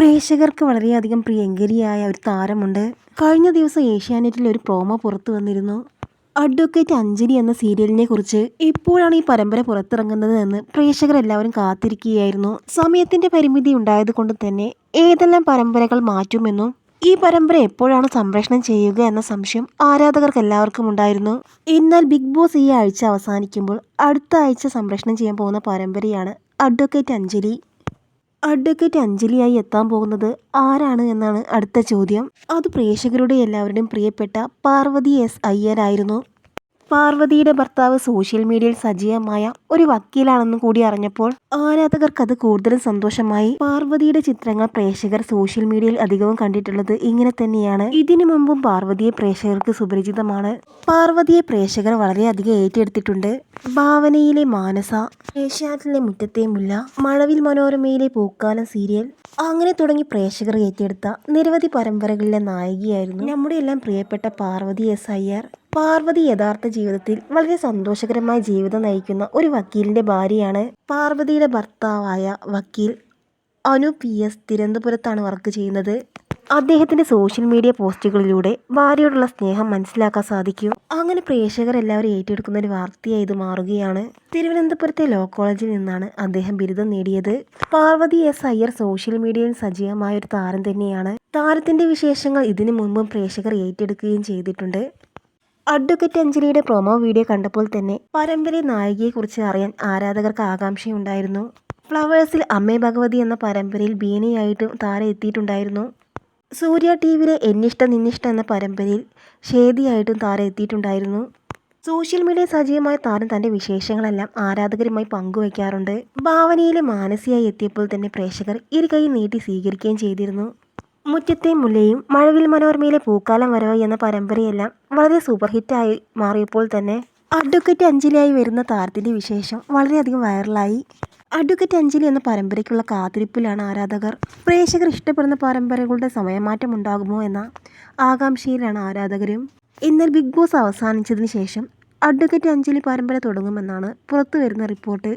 പ്രേക്ഷകർക്ക് വളരെയധികം പ്രിയങ്കരിയായ ഒരു താരമുണ്ട്. കഴിഞ്ഞ ദിവസം ഏഷ്യാനെറ്റിൽ ഒരു പ്രോമോ പുറത്തു വന്നിരുന്നു. അഡ്വക്കേറ്റ് അഞ്ജലി എന്ന സീരിയലിനെ കുറിച്ച് എപ്പോഴാണ് ഈ പരമ്പര പുറത്തിറങ്ങുന്നത് എന്ന് പ്രേക്ഷകർ എല്ലാവരും കാത്തിരിക്കുകയായിരുന്നു. സമയത്തിന്റെ പരിമിതി ഉണ്ടായതുകൊണ്ട് തന്നെ ഏതെല്ലാം പരമ്പരകൾ മാറ്റുമെന്നും ഈ പരമ്പര എപ്പോഴാണ് സംപ്രേഷണം ചെയ്യുക എന്ന സംശയം ആരാധകർക്ക് എല്ലാവർക്കും ഉണ്ടായിരുന്നു. എന്നാൽ ബിഗ് ബോസ് ഈ ആഴ്ച അവസാനിക്കുമ്പോൾ അടുത്ത ആഴ്ച സംപ്രേഷണം ചെയ്യാൻ പോകുന്ന പരമ്പരയാണ് അഡ്വക്കേറ്റ് അഞ്ജലി. അഡ്വക്കേറ്റ് അഞ്ജലിയായി എത്താൻ പോകുന്നത് ആരാണ് എന്നാണ് അടുത്ത ചോദ്യം. അത് പ്രേക്ഷകരുടെ എല്ലാവരുടെയും പ്രിയപ്പെട്ട പാർവതി എസ് അയ്യരായിരുന്നു. പാർവതിയുടെ ഭർത്താവ് സോഷ്യൽ മീഡിയയിൽ സജീവമായ ഒരു വക്കീലാണെന്ന് കൂടി അറിഞ്ഞപ്പോൾ ആരാധകർക്ക് അത് കൂടുതലും സന്തോഷമായി. പാർവതിയുടെ ചിത്രങ്ങൾ പ്രേക്ഷകർ സോഷ്യൽ മീഡിയയിൽ അധികവും കണ്ടിട്ടുള്ളത് ഇങ്ങനെ തന്നെയാണ്. ഇതിനു മുമ്പും പാർവതിയെ പ്രേക്ഷകർക്ക് സുപരിചിതമാണ്. പാർവതിയെ പ്രേക്ഷകർ വളരെയധികം ഏറ്റെടുത്തിട്ടുണ്ട്. ഭാവനയിലെ മാനസ ഏഷ്യാറ്റിലെ മുറ്റത്തെ മുല്ല മഴവിൽ മനോരമയിലെ പൂക്കാലം സീരിയൽ അങ്ങനെ തുടങ്ങി പ്രേക്ഷകർ ഏറ്റെടുത്ത നിരവധി പരമ്പരകളിലെ നായികയായിരുന്നു. നമ്മുടെ എല്ലാം പ്രിയപ്പെട്ട പാർവതി എസ് അയ്യർ പാർവതി യഥാർത്ഥ ജീവിതത്തിൽ വളരെ സന്തോഷകരമായ ജീവിതം നയിക്കുന്ന ഒരു വക്കീലിന്റെ ഭാര്യയാണ് പാർവതിയുടെ ഭർത്താവായ വക്കീൽ അനു പി എസ് തിരുവനന്തപുരത്താണ് വർക്ക് ചെയ്യുന്നത്. അദ്ദേഹത്തിന്റെ സോഷ്യൽ മീഡിയ പോസ്റ്റുകളിലൂടെ ഭാര്യയോടുള്ള സ്നേഹം മനസ്സിലാക്കാൻ സാധിക്കും. അങ്ങനെ പ്രേക്ഷകർ എല്ലാവരും ഏറ്റെടുക്കുന്ന ഒരു വാർത്തയായി ഇത് മാറുകയാണ്. തിരുവനന്തപുരത്തെ ലോ കോളേജിൽ നിന്നാണ് അദ്ദേഹം ബിരുദം നേടിയത്. പാർവതി എസ് അയ്യർ സോഷ്യൽ മീഡിയയിൽ സജീവമായ ഒരു താരം തന്നെയാണ്. താരത്തിന്റെ വിശേഷങ്ങൾ ഇതിനു മുൻപും പ്രേക്ഷകർ ഏറ്റെടുക്കുകയും ചെയ്തിട്ടുണ്ട്. അഡ്വക്കേറ്റ് അഞ്ജലിയുടെ പ്രൊമോ വീഡിയോ കണ്ടപ്പോൾ തന്നെ പരമ്പര നായികയെക്കുറിച്ച് അറിയാൻ ആരാധകർക്ക് ആകാംക്ഷയുണ്ടായിരുന്നു. ഫ്ലവേഴ്സിൽ അമ്മേ ഭഗവതി എന്ന പരമ്പരയിൽ ബീനയായിട്ടും താരം എത്തിയിട്ടുണ്ടായിരുന്നു. സൂര്യ ടി വിയിലെ എന്നിഷ്ട നിന്നിഷ്ട എന്ന പരമ്പരയിൽ ഷേദിയായിട്ടും താരം എത്തിയിട്ടുണ്ടായിരുന്നു. സോഷ്യൽ മീഡിയ സജീവമായ താരം തന്റെ വിശേഷങ്ങളെല്ലാം ആരാധകരുമായി പങ്കുവയ്ക്കാറുണ്ട്. ഭാവനയിലെ മാനസിയായി എത്തിയപ്പോൾ തന്നെ പ്രേക്ഷകർ ഇരു കൈ നീട്ടി സ്വീകരിക്കുകയും ചെയ്തിരുന്നു. മുറ്റത്തെ മുല്ലയും മഴവിൽ മനോരമയിലെ പൂക്കാലം വരവ് എന്ന പരമ്പരയെല്ലാം വളരെ സൂപ്പർ ഹിറ്റായി മാറിയപ്പോൾ തന്നെ അഡ്വക്കറ്റ് അഞ്ജലിയായി വരുന്ന താരത്തിന്റെ വിശേഷം വളരെയധികം വൈറലായി അഡ്വക്കറ്റ് അഞ്ജലി എന്ന പരമ്പരയ്ക്കുള്ള കാത്തിരിപ്പിലാണ് ആരാധകർ. പ്രേക്ഷകർ ഇഷ്ടപ്പെടുന്ന പരമ്പരകളുടെ സമയമാറ്റം ഉണ്ടാകുമോ എന്ന ആകാംക്ഷയിലാണ് ആരാധകരും. എന്നാൽ ബിഗ് ബോസ് അവസാനിച്ചതിന് ശേഷം അഡ്വക്കറ്റ് അഞ്ജലി പരമ്പര തുടങ്ങുമെന്നാണ് പുറത്തു വരുന്ന റിപ്പോർട്ട്.